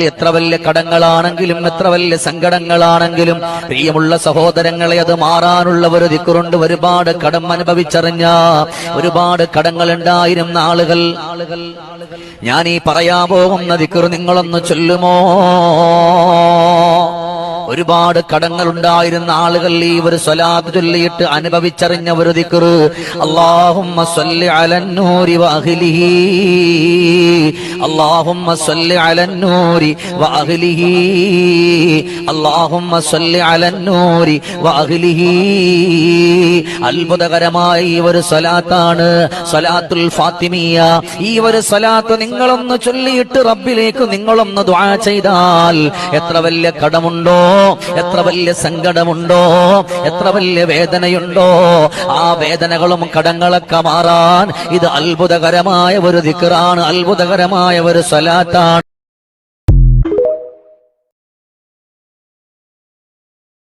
എത്ര വലിയ കടങ്ങളാണെങ്കിലും എത്ര വലിയ സങ്കടങ്ങളാണെങ്കിലും പ്രിയമുള്ള സഹോദരങ്ങളെ അത് മാറാനുള്ള ഒരു ദിക്കുറുണ്ട്. ഒരുപാട് കടം അനുഭവിച്ചറിഞ്ഞ ഒരുപാട് കടങ്ങൾ ഉണ്ടായിരുന്ന ആളുകൾ. ഞാൻ ഈ പറയാൻ പോകുന്ന ദിക്കുറു നിങ്ങളൊന്ന് ചൊല്ലുമോ? ഒരുപാട് കടങ്ങൾ ഉണ്ടായിരുന്ന ആളുകൾ ഈ ഒരു സ്വലാത്ത് ചൊല്ലിയിട്ട് അനുഭവിച്ചറിഞ്ഞ ഒരു ദിക്കുറ്. അള്ളാഹുമ്മ സ്വല്ലി صل على النور واغله اللهم صل على النور വഅഹ്ലിഹി അത്ഭുതകരമായ ഈ ഒരു സലാത്താണ് സലാത്തുൽ ഫാത്തിമിയ. ഈ ഒരു സലാത്ത് നിങ്ങളൊന്ന് ചൊല്ലിയിട്ട് റബ്ബിലേക്ക് നിങ്ങളൊന്ന് ദ്വാ ചെയ്താൽ എത്ര വലിയ കടമുണ്ടോ? എത്ര വലിയ സങ്കടമുണ്ടോ? എത്ര വലിയ വേദനയുണ്ടോ? ആ വേദനകളും കടങ്ങളൊക്കെ മാറാൻ ഇത് അത്ഭുതകരമായ ഒരു ദിക്റാണ്. അത്ഭുതകരമായ ഒരു സ്വലാത്താണ്.